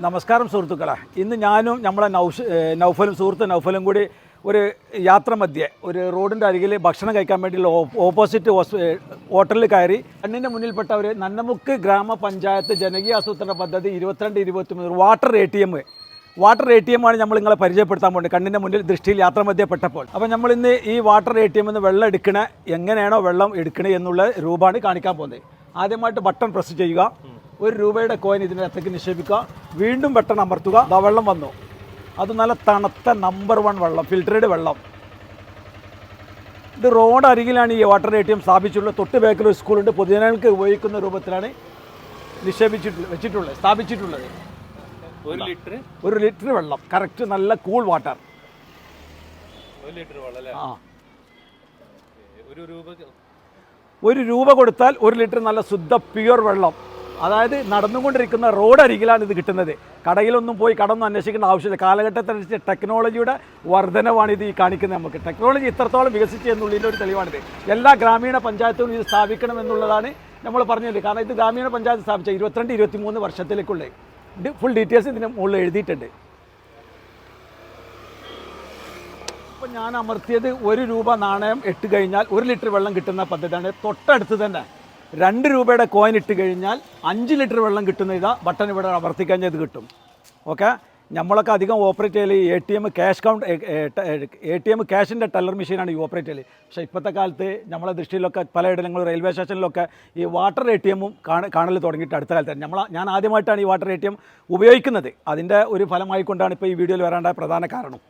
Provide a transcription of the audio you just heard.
നമസ്കാരം സുഹൃത്തുക്കളെ. ഇന്ന് ഞാനും നമ്മളെ നൗഷ് നൗഫലും സുഹൃത്ത് നൗഫലും കൂടി ഒരു യാത്ര മധ്യേ ഒരു റോഡിന്റെ അരികിൽ ഭക്ഷണം കഴിക്കാൻ വേണ്ടിയുള്ള ഓപ്പോസിറ്റ് ഹോട്ടലിൽ കയറി കണ്ണിന്റെ മുന്നിൽപ്പെട്ട ഒരു നന്നമുക്ക് ഗ്രാമപഞ്ചായത്ത് ജനകീയ ആസൂത്രണ പദ്ധതി ഇരുപത്തിരണ്ട് ഇരുപത്തിമൂന്ന് water A T M. Water A T M ആണ് നമ്മൾ നിങ്ങളെ പരിചയപ്പെടുത്താൻ പോകുന്നത്. കണ്ണിന്റെ മുന്നിൽ ദൃഷ്ടിയിൽ യാത്ര മധ്യേ പെട്ടപ്പോൾ. അപ്പോൾ നമ്മൾ ഇന്ന് ഈ വാട്ടർ എ ടി എമ്മിൽ നിന്ന് വെള്ളം എടുക്കണ എങ്ങനെയാണോ വെള്ളം എടുക്കണേ എന്നുള്ള രൂപമാണ് കാണിക്കാൻ പോകുന്നത്. ആദ്യമായിട്ട് ബട്ടൺ പ്രസ് ചെയ്യുക. ഒരു രൂപയുടെ കോയിൻ ഇതിനകത്തേക്ക് നിക്ഷേപിക്കുക. വീണ്ടും ബട്ടൺ അമർത്തുക. ദാ വെള്ളം വന്നു. അത് നല്ല തണുത്ത നമ്പർ വൺ വെള്ളം ഫിൽറ്ററഡ് വെള്ളം. ഇത് റോഡ് അരികിലാണ് ഈ വാട്ടർ എ ടി എം സ്ഥാപിച്ചിട്ടുള്ളത്. തൊട്ട് ബേക്കൽ ഒരു സ്കൂളുണ്ട് പൊതുജനങ്ങൾക്ക് ഉപയോഗിക്കുന്ന രൂപത്തിലാണ് നിക്ഷേപിച്ചിട്ടുള്ളത് വെച്ചിട്ടുള്ളത് സ്ഥാപിച്ചിട്ടുള്ളത്. ഒരു ലിറ്റർ ഒരു ലിറ്റർ വെള്ളം. കറക്റ്റ് നല്ല കൂൾ വാട്ടർ ഒരു ലിറ്റർ വെള്ളം അല്ലേ? ആ. ഒരു രൂപ ഒരു രൂപ കൊടുത്താൽ ഒരു ലിറ്റർ നല്ല ശുദ്ധ പ്യുവർ വെള്ളം. അതായത് നടന്നുകൊണ്ടിരിക്കുന്ന റോഡ് അരികിലാണ് ഇത് കിട്ടുന്നത്. കടയിലൊന്നും പോയി കടന്നു അന്വേഷിക്കേണ്ട ആവശ്യമില്ല. കാലഘട്ടത്തിനനുസരിച്ച് ടെക്നോളജിയുടെ വർധനവാണ് ഇത് ഈ കാണിക്കുന്നത് നമുക്ക്. ടെക്നോളജി ഇത്രത്തോളം വികസിച്ചു എന്നുള്ളതിന്റെ ഒരു തെളിവാണിത്. എല്ലാ ഗ്രാമീണ പഞ്ചായത്തുകളും ഇത് സ്ഥാപിക്കണം എന്നുള്ളതാണ് നമ്മൾ പറഞ്ഞത്. കാരണം ഇത് ഗ്രാമീണ പഞ്ചായത്ത് സ്ഥാപിച്ച ഇരുപത്തിരണ്ട് ഇരുപത്തിമൂന്ന് വർഷത്തിലേക്കുള്ള ഇത് ഫുൾ ഡീറ്റെയിൽസ് ഇതിന് മുകളിൽ എഴുതിയിട്ടുണ്ട്. ഇപ്പം ഞാൻ അമർത്തിയത് ഒരു രൂപ നാണയം ഇട്ട് കഴിഞ്ഞാൽ ഒരു ലിറ്റർ വെള്ളം കിട്ടുന്ന പദ്ധതിയാണ്. തൊട്ടടുത്ത് തന്നെ രണ്ട് രൂപയുടെ കോയിൻ ഇട്ട് കഴിഞ്ഞാൽ അഞ്ച് ലിറ്റർ വെള്ളം കിട്ടുന്ന ഇതാ ബട്ടൺ ഇവിടെ അമർത്തി ചെയ്ത് കിട്ടും. ഓക്കെ നമ്മളൊക്കെ അധികം ഓപ്പറേറ്റ് ചെയ്യൽ A T M cash count A T M ക്യാഷിന്റെ teller മെഷീനാണ് ഈ ഓപ്പറേറ്റ് ചെയ്യൽ പക്ഷേ ഇപ്പോഴത്തെ കാലത്ത് നമ്മളെ ദൃഷ്ടിയിലൊക്കെ പലയിടങ്ങളും റെയിൽവേ സ്റ്റേഷനിലൊക്കെ ഈ വാട്ടർ എ ടി എമ്മും കാണൽ തുടങ്ങിയിട്ട് അടുത്ത കാലത്ത്. നമ്മൾ ഞാൻ ആദ്യമായിട്ടാണ് ഈ വാട്ടർ എ ടി എം ഉപയോഗിക്കുന്നത്. അതിന്റെ ഒരു ഫലമായിക്കൊണ്ടാണ് ഇപ്പോൾ ഈ വീഡിയോയിൽ വരേണ്ട പ്രധാന കാരണം.